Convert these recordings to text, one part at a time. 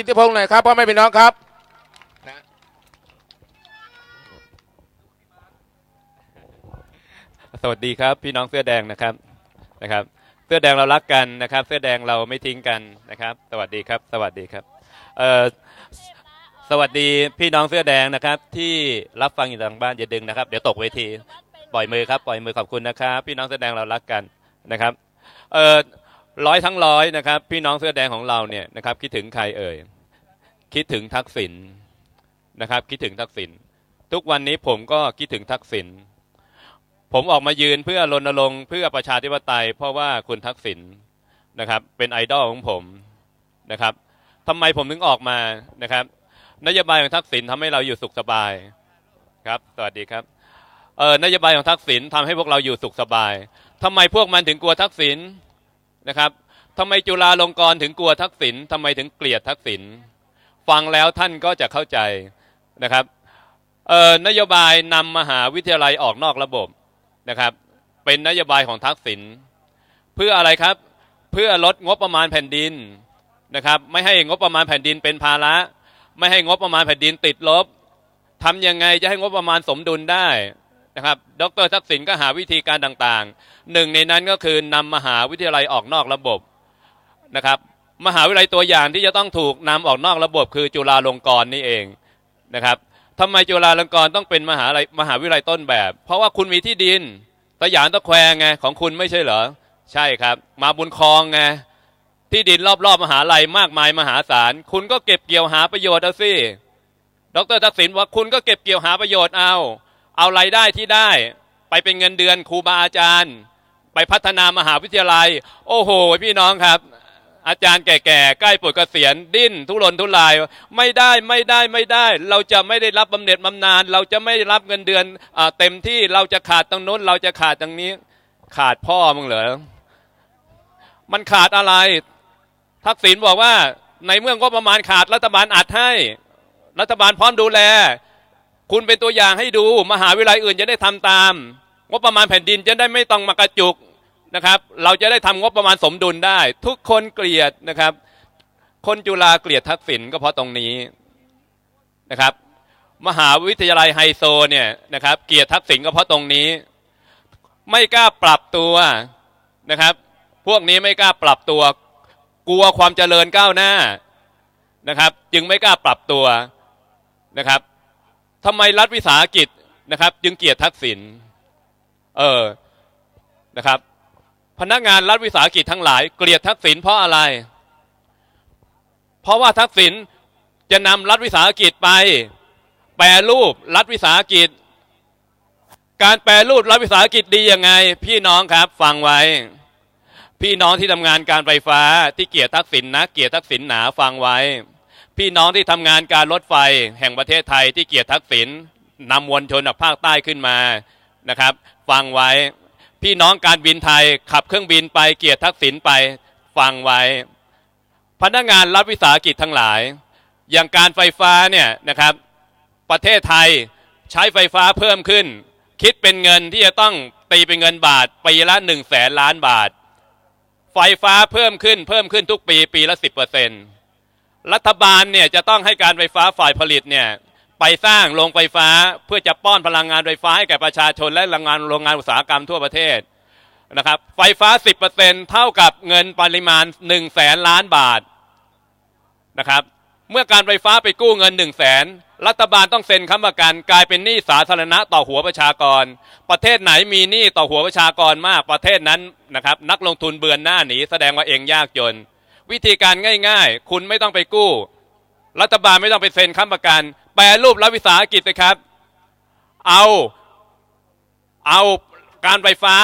กิติพงศ์หน่อยครับพ่อแม่พี่น้องครับนะสวัสดีครับพี่น้องเสื้อแดงนะครับนะครับ เสื้อแดงเรารักกันนะครับ เสื้อแดงเราไม่ทิ้งกันนะครับ สวัสดีครับ สวัสดีครับเอ่อสวัสดีพี่น้องเสื้อแดงนะครับ ที่รับฟังอยู่ทางบ้านอย่าดึงนะครับ เดี๋ยวตกเวทีปล่อยมือครับปล่อยมือขอบคุณนะครับ พี่น้องเสื้อแดงเรารักกันนะครับเอ่อ ร้อยทั้งร้อยนะครับ พี่น้องเสื้อแดงของเราเนี่ยนะครับ คิดถึงใครเอ่ยคิดถึงทักษิณนะครับ คิดถึงทักษิณทุกวันนี้ผมก็คิดถึงทักษิณผมออกมายืนเพื่อรณรงค์เพื่อประชาธิปไตย เพราะว่าคุณทักษิณนะครับ เป็นไอดอลของผมนะครับทำไมผมถึงออกมานะครับ นโยบายของทักษิณทำให้เราอยู่สุขสบายครับ สวัสดีครับเออนโยบายของทักษิณทำให้พวกเราอยู่สุขสบายทำไมพวกมันถึงกลัวทักษิณ นะครับทำไมจุฬาลงกรณ์ถึงกลัวทักษิณทำไมถึงเกลียดทักษิณฟังแล้วท่านก็จะเข้าใจนะครับนโยบายนำมหาวิทยาลัยออกนอกระบบนะครับเป็นนโยบายของทักษิณเพื่ออะไรครับเพื่อลดงบประมาณแผ่นดินนะครับไม่ให้งบประมาณแผ่นดินเป็นภาระ ไม่ให้งบประมาณแผ่นดินติดลบทำยังไงจะให้งบประมาณสมดุลได้ นะครับ ดรทักษิณก็หาวิธีการต่างๆ หนึ่งในนั้นก็คือนำมหาวิทยาลัยออกนอกระบบนะครับ มหาวิทยาลัยตัวอย่างที่จะต้องถูกนำออกนอกระบบ คือจุฬาลงกรณ์นี่เองนะครับทำไมจุฬาลงกรณ์ต้องเป็นมหาลัยมหาวิทยาลัยต้นแบบ เพราะว่าคุณมีที่ดินสยามตะแควงไงของคุณไม่ใช่เหรอ ใช่ครับ มาบุญคลองไงที่ดินรอบๆมหาลัยมากมายมหาศาล คุณก็เก็บเกี่ยวหาประโยชน์เอาสิดรทักษิณว่าคุณก็เก็บเกี่ยวหาประโยชน์เอา เอารายได้ที่ได้ ไปเป็นเงินเดือนครูบาอาจารย์ ไปพัฒนามหาวิทยาลัย โอ้โห พี่น้องครับ อาจารย์แก่ๆ ใกล้ปลดเกษียณดิ้น ทุรนทุราย ไม่ได้ไม่ได้ไม่ได้ เราจะไม่ได้รับบำเหน็จบำนาญเราจะไม่ได้รับเงินเดือนอเต็มที่เราจะขาดตรงนู้น เราจะขาดตรงนี้ ขาดพ่อมึงเหรอมันขาดอะไร ทักษิณบอกว่าในเมื่องบประมาณขาดรัฐบาลอัดให้ รัฐบาลพร้อมดูแล คุณเป็นตัวอย่างให้ดู มหาวิทยาลัยอื่นจะได้ทำตาม งบประมาณแผ่นดินจะได้ไม่ต้องมากระจุกนะครับ เราจะได้ทำงบประมาณสมดุลได้ ทุกคนเกลียดนะครับ คนจุฬาเกลียดทักษิณก็เพราะตรงนี้นะครับ มหาวิทยาลัยไฮโซเนี่ยนะครับ เกลียดทักษิณก็เพราะตรงนี้ ไม่กล้าปรับตัวนะครับ พวกนี้ไม่กล้าปรับตัว กลัวความเจริญก้าวหน้านะครับ จึงไม่กล้าปรับตัวนะครับ ทำไมรัฐวิสาหกิจนะครับ จึงเกลียดทักษิณเออนะครับ พนักงานรัฐวิสาหกิจทั้งหลาย เกลียดทักษิณเพราะอะไร เพราะว่าทักษิณจะนำรัฐวิสาหกิจไป แปรรูปรัฐวิสาหกิจ การแปรรูปรัฐวิสาหกิจดียังไง พี่น้องครับฟังไว้ พี่น้องที่ทำงานการไฟฟ้าที่เกลียดทักษิณนะเกลียดทักษิณหนาฟังไว้ พี่น้องที่ทำงานการรถไฟแห่งประเทศไทยที่เกียดทักษิณนำมวลชนจากภาคใต้ขึ้นมานะครับ ฟังไว้ พี่น้องการบินไทยขับเครื่องบินไปเกียรติทักษิณไปฟังไว้ พนักงานรัฐวิสาหกิจทั้งหลาย อย่างการไฟฟ้าเนี่ยนะครับ ประเทศไทยใช้ไฟฟ้าเพิ่มขึ้น คิดเป็นเงินที่จะต้องตีเป็นเงินบาทปีละหนึ่งแสนล้านบาท ไฟฟ้าเพิ่มขึ้นเพิ่มขึ้นทุกปีปีละสิบเปอร์เซ็นต์ รัฐบาลเนี่ยจะต้องให้การไฟฟ้าฝ่ายผลิตเนี่ยไปสร้างโรงไฟฟ้าเพื่อจะป้อนพลังงานไฟฟ้าให้แก่ประชาชนและโรงงานโรงงานอุตสาหกรรมทั่วประเทศนะครับไฟฟ้า 10%เท่ากับเงินปริมาณ1 0 0 0 0แสนล้านบาทนะครับเมื่อการไฟฟ้าไปกู้เงิน1 0 0 0 0แสนรัฐบาลต้องเซ็นค้ำประกันกลายเป็นหนี้สาธารณะต่อหัวประชากร ประเทศไหนมีหนี้ต่อหัวประชากรมากประเทศนั้นนะครับนักลงทุนเบือนหน้าหนีแสดงว่าเองยากจน วิธีการง่าย ๆ คุณไม่ต้องไปกู้ รัฐบาลไม่ต้องไปเซ็นค้ำประกัน แปรรูปรัฐวิสาหกิจนะครับ เอาเอาการไฟฟ้า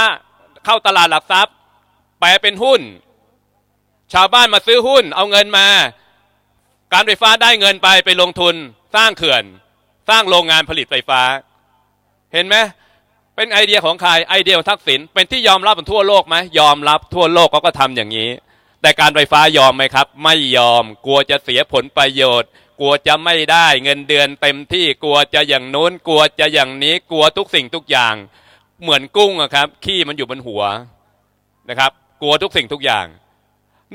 เข้าตลาดหลักทรัพย์ แปลเป็นหุ้น ชาวบ้านมาซื้อหุ้น เอาเงินมา การไฟฟ้าได้เงินไปไปลงทุน สร้างเขื่อน สร้างโรงงานผลิตไฟฟ้า เห็นไหมเป็นไอเดียของใครไอเดียของทักษิณเป็นที่ยอมรับกันทั่วโลกไหมยอมรับทั่วโลกเขาก็ทำอย่างนี้ แต่การไฟฟ้ายอมไหมครับ ไม่ยอมกลัวจะเสียผลประโยชน์ กลัวจะไม่ได้เงินเดือนเต็มที่กลัวจะอย่างนู้นกลัวจะอย่างนี้กลัวทุกสิ่งทุกอย่าง เหมือนกุ้งอะครับ ขี้มันอยู่บนหัวนะครับ กลัวทุกสิ่งทุกอย่าง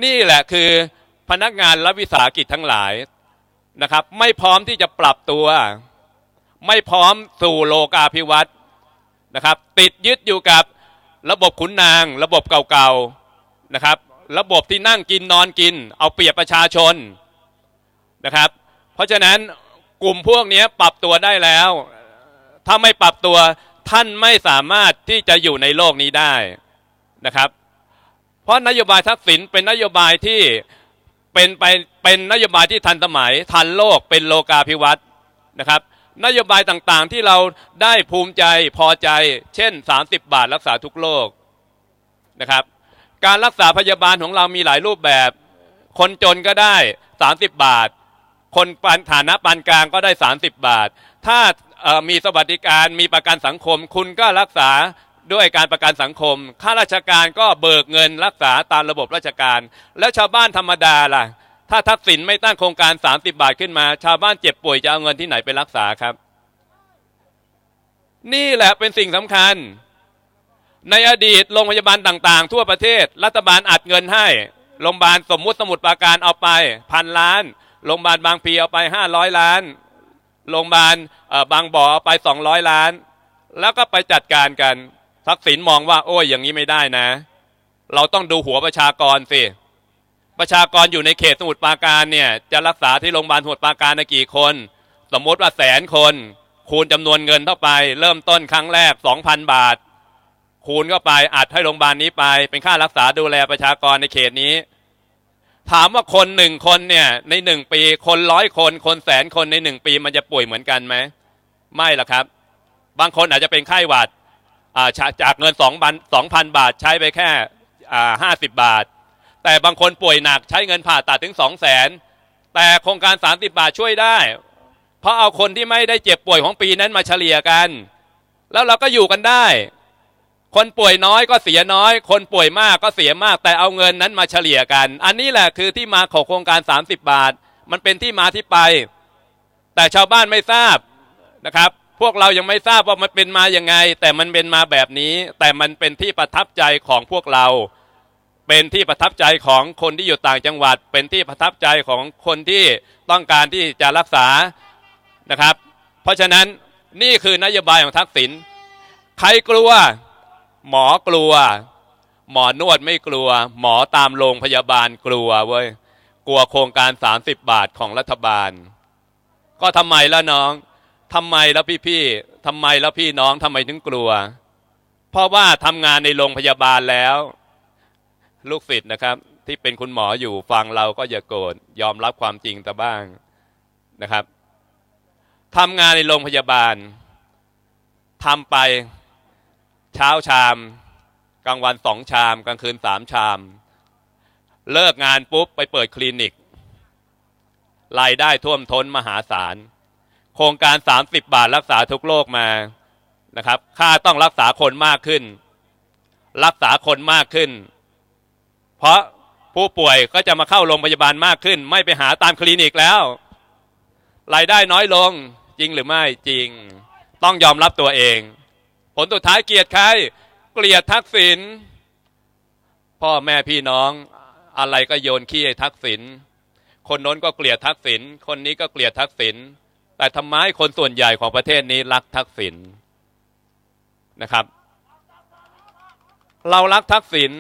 นี่แหละคือพนักงานรัฐวิสาหกิจทั้งหลายนะครับ ไม่พร้อมที่จะปรับตัว ไม่พร้อมสู่โลกาภิวัตน์นะครับ ติดยึดอยู่กับระบบขุนนาง ระบบเก่าๆนะครับ ระบบที่นั่งกินนอนกิน เอาเปรียบประชาชนนะครับ เพราะฉะนั้นกลุ่มพวกนี้ปรับตัวได้แล้ว ถ้าไม่ปรับตัวท่านไม่สามารถที่จะอยู่ในโลกนี้ได้นะครับ เพราะนโยบายทักษิณเป็นนโยบายที่เป็นไปเป็นนโยบายที่ทันสมัย ทันโลกเป็นโลกาภิวัตน์นะครับ นโยบายต่างๆที่เราได้ภูมิใจพอใจ เช่น 30 บาทรักษาทุกโรคนะครับ การรักษาพยาบาลของเรามีหลายรูปแบบ คนจนก็ได้ 30 บาท คนปานฐานะปานกลางก็ได้ 30 บาท ถ้ามีสวัสดิการมีประกันสังคม คุณก็รักษาด้วยการประกันสังคม ข้าราชการก็เบิกเงินรักษาตามระบบราชการ แล้วชาวบ้านธรรมดาล่ะ ถ้าทักษิณไม่ตั้งโครงการ 30 บาทขึ้นมา ชาวบ้านเจ็บป่วยจะเอาเงินที่ไหนไปรักษาครับ นี่แหละเป็นสิ่งสำคัญ ในอดีตโรงพยาบาลต่างๆ ทั่วประเทศ รัฐบาลอัดเงินให้ โรงพยาบาลสมมุติสมุทรปราการเอาไปพันล้าน โรงพยาบาลบางพีเอาไป 500 ล้าน โรงพยาบาลบางบ่อเอาไป 200 ล้าน แล้วก็ไปจัดการกัน ทักษิณมองว่า โอ้ยอย่างนี้ไม่ได้นะ เราต้องดูหัวประชากรสิ ประชากรอยู่ในเขตสมุทรปราการเนี่ยจะรักษาที่โรงพยาบาลสมุทรปราการในกี่คน สมมติว่าแสนคน คูณจำนวนเงินเข้าไป เริ่มต้นครั้งแรก 2,000 บาท คูณเข้าไปอัดให้โรงพยาบาลนี้ไป เป็นค่ารักษาดูแลประชากรในเขตนี้ ถามว่าคนหนึ่งคนเนี่ย ในหนึ่งปีคนร้อยคน คนแสนคนในหนึ่งปีมันจะป่วยเหมือนกันไหมไม่หรอกครับ บางคนอาจจะเป็นไข้หวัดจากเงินสองพันสองพันบาทใช้ไปแค่ห้าสิบบาท แต่บางคนป่วยหนักใช้เงินผ่าตัดถึงสองแสนแต่โครงการ30บาทช่วยได้ เพราะเอาคนที่ไม่ได้เจ็บป่วยของปีนั้นมาเฉลี่ยกัน แล้วเราก็อยู่กันได้ คนป่วยน้อยก็เสียน้อย คนป่วยมากก็เสียมาก แต่เอาเงินนั้นมาเฉลี่ยกัน อันนี้แหละคือที่มาของโครงการ 30 บาท มันเป็นที่มาที่ไป แต่ชาวบ้านไม่ทราบนะครับ พวกเรายังไม่ทราบว่ามันเป็นมาอย่างไง แต่มันเป็นมาแบบนี้ แต่มันเป็นที่ประทับใจของพวกเรา เป็นที่ประทับใจของคนที่อยู่ต่างจังหวัด เป็นที่ประทับใจของคนที่ต้องการที่จะรักษานะครับ เพราะฉะนั้นนี่คือนโยบายของทักษิณใครกลัว หมอกลัว หมอนวดไม่กลัว หมอตามโรงพยาบาลกลัวเว้ยกลัวโครงการ 30 บาทของรัฐบาล ก็ทำไมล่ะน้องทำไมแล้วพี่ๆทำไมแล้วพี่น้องทำไมถึงกลัว เพราะว่าทำงานในโรงพยาบาลแล้ว ลูกศิษย์นะครับ ที่เป็นคุณหมออยู่ฟังเราก็อย่าโกรธยอมรับความจริงแต่บ้างนะครับทำงานในโรงพยาบาลทำไป เช้าชาม กลางวันสองชาม กลางคืนสามชาม เลิกงานปุ๊บไปเปิดคลินิก รายได้ท่วมท้นมหาศาล โครงการ 30 บาทรักษาทุกโรคมานะครับ ค่าต้องรักษาคนมากขึ้น รักษาคนมากขึ้น เพราะผู้ป่วยก็จะมาเข้าโรงพยาบาลมากขึ้น ไม่ไปหาตามคลินิกแล้ว รายได้น้อยลงจริงหรือไม่จริง ต้องยอมรับตัวเอง ผลสุดท้ายเกลียดใคร เกลียดทักษิณพ่อแม่พี่น้องอะไรก็โยนขี้ให้ทักษิณคนโน้นก็เกลียดทักษิณคนนี้ก็เกลียดทักษิณแต่ทำไมคนส่วนใหญ่ของประเทศนี้รักทักษิณนะครับ เรารักทักษิณ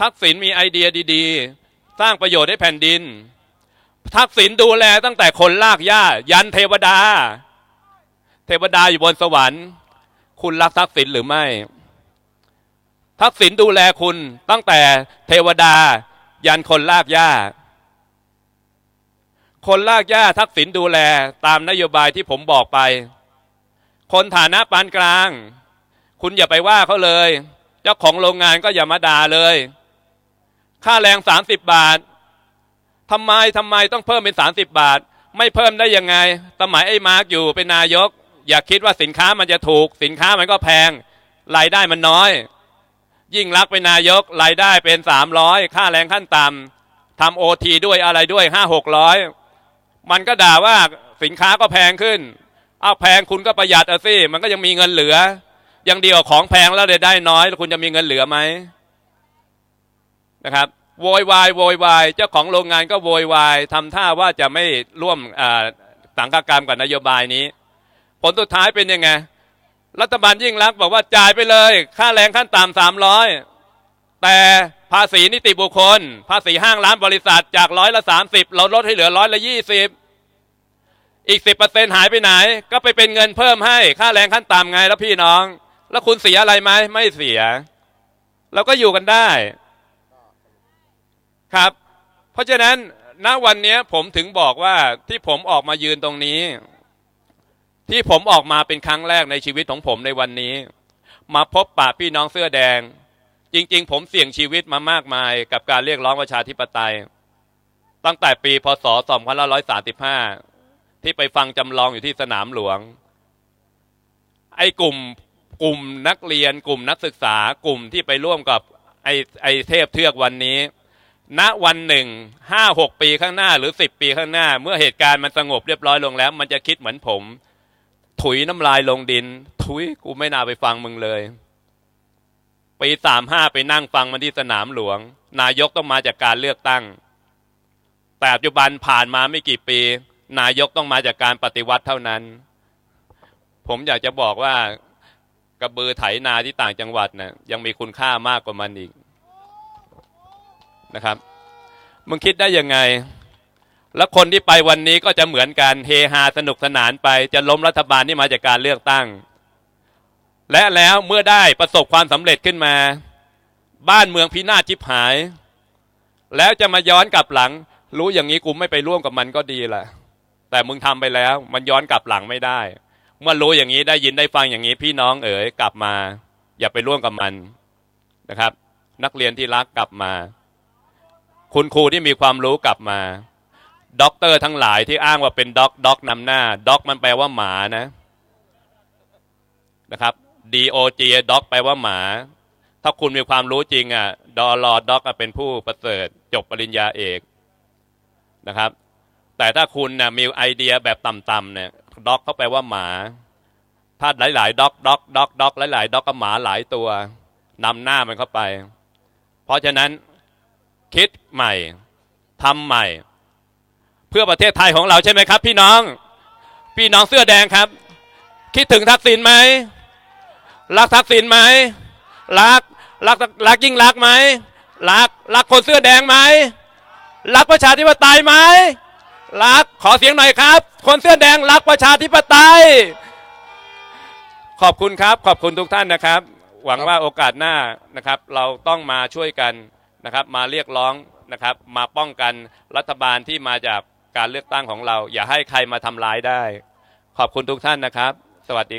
ทักษิณมีไอเดียดีๆ สร้างประโยชน์ให้แผ่นดิน ทักษิณดูแลตั้งแต่คนลากหญ้า ยันเทวดา เทวดาอยู่บนสวรรค์ คุณรักทักษิณหรือไม่ ทักษิณดูแลคุณตั้งแต่เทวดา ยันคนลากหญ้า คนลากหญ้าทักษิณดูแลตามนโยบายที่ผมบอกไป คนฐานะปานกลาง คุณอย่าไปว่าเขาเลย เจ้าของโรงงานก็อย่ามาด่าเลย ค่าแรงสามสิบบาททำไมทำไมต้องเพิ่มเป็นสามสิบบาท ไม่เพิ่มได้ยังไงสมัยไอ้มาร์กอยู่เป็นนายก อย่าคิดว่าสินค้ามันจะถูก สินค้ามันก็แพง รายได้มันน้อย ยิ่งรักเป็นนายกรายได้เป็นสามร้อยค่าแรงขั้นต่ำทำโอทีด้วยอะไรด้วยห้าหกร้อยมันก็ด่าว่าสินค้าก็แพงขึ้นเอาแพงคุณก็ประหยัดเอาสิมันก็ยังมีเงินเหลือ ยังเดีกว่าของแพงแล้วได้ได้น้อย แล้วคุณจะมีเงินเหลือไหมนะครับโวยวายโวยวายเจ้าของโรงงานก็โวยวายทำท่าว่าจะไม่ร่วมสังฆกรรมกับนโยบายนี้ ผลสุดท้ายเป็นยังไง รัฐบาลยิ่งรักบอกว่าจ่ายไปเลย ค่าแรงขั้นต่ำสามร้อยแต่ภาษีนิติบุคคล ภาษีห้างร้านบริษัทจากร้อยละสามสิบเราลดให้เหลือร้อยละยี่สิบอีกสิบเปอร์เซ็นหายไปไหน ก็ไปเป็นเงินเพิ่มให้ค่าแรงขั้นต่ำไงแล้วพี่น้อง แล้วคุณเสียอะไรไหมไม่เสียเราก็อยู่กันได้ ครับ เพราะฉะนั้นณวันนี้ผมถึงบอกว่าที่ผมออกมายืนตรงนี้ ที่ผมออกมาเป็นครั้งแรกในชีวิตของผมในวันนี้ มาพบปะพี่น้องเสื้อแดง จริง ๆ ผมเสี่ยงชีวิตมามากมาย กับการเรียกร้องประชาธิปไตย ตั้งแต่ปีพศ 2535 ที่ไปฟังจำลองอยู่ที่สนามหลวง ไอ้กลุ่มกลุ่มนักเรียนกลุ่มนักศึกษากลุ่มที่ไปร่วมกับไอ้ไอ้เทพเทือกวันนี้ณวันหนึ่งห้าหกปีข้างหน้าหรือสิบปีข้างหน้า เมื่อเหตุการณ์มันสงบเรียบร้อยลงแล้ว มันจะคิดเหมือนผม ถุยน้ำลายลงดิน ถุยกูไม่น่าไปฟังมึงเลยปีสามห้าไปนั่งฟังมันที่สนามหลวง นายกต้องมาจากการเลือกตั้ง แต่ปัจจุบันผ่านมาไม่กี่ปี นายกต้องมาจากการปฏิวัติเท่านั้น ผมอยากจะบอกว่ากระบือไถนาที่ต่างจังหวัดนะ่ะยังมีคุณค่ามากกว่ามันอีกนะครับ มึงคิดได้ยังไง แล้วคนที่ไปวันนี้ก็จะเหมือนกันเฮฮาสนุกสนานไป จะล้มรัฐบาลที่มาจากการเลือกตั้ง และแล้วเมื่อได้ประสบความสำเร็จขึ้นมา บ้านเมืองพินาศชิบหาย แล้วจะมาย้อนกลับหลัง รู้อย่างนี้กูไม่ไปร่วมกับมันก็ดีแหละแต่มึงทำไปแล้ว มันย้อนกลับหลังไม่ได้ เมื่อรู้อย่างนี้ได้ยินได้ฟังอย่างนี้ พี่น้องเอ๋ยกลับมา อย่าไปร่วมกับมันนะครับ นักเรียนที่รักกลับมา คุณครูที่มีความรู้กลับมา ด็อกเตอร์ทั้งหลายที่อ้างว่าเป็นด็อกด็อกนำหน้า ด็อกมันแปลว่าหมานะนะครับ D O G ด็อกแปลว่าหมา ถ้าคุณมีความรู้จริงอะดอลอด็อกเป็นผู้ประเสริฐจบปริญญาเอกนะครับ แต่ถ้าคุณนะมีไอเดียแบบต่ำๆเนี่ยด็อกเขาแปลว่าหมาถ้าหลายๆด็อกด็อกด็อกด็อกหลายๆด็อกก็หมาหลายตัวนำหน้ามันเข้าไป เพราะฉะนั้นคิดใหม่ทำใหม่ เพื่อประเทศไทยของเราใช่ไหมครับ พี่น้อง พี่น้องเสื้อแดงครับ คิดถึงทักษิณไหมรักทักษิณไหมรักรักรักยิ่งรักไหมรักรักคนเสื้อแดงไหมรักประชาธิปไตยไหมรักขอเสียงหน่อยครับ คนเสื้อแดงรักประชาธิปไตย ขอบคุณครับ ขอบคุณทุกท่านนะครับ หวังว่าโอกาสหน้านะครับ เราต้องมาช่วยกันนะครับ มาเรียกร้องนะครับ มาป้องกันรัฐบาลที่มาจาก การเลือกตั้งของเรา อย่าให้ใครมาทำร้ายได้ ขอบคุณทุกท่านนะครับ สวัสดีครับ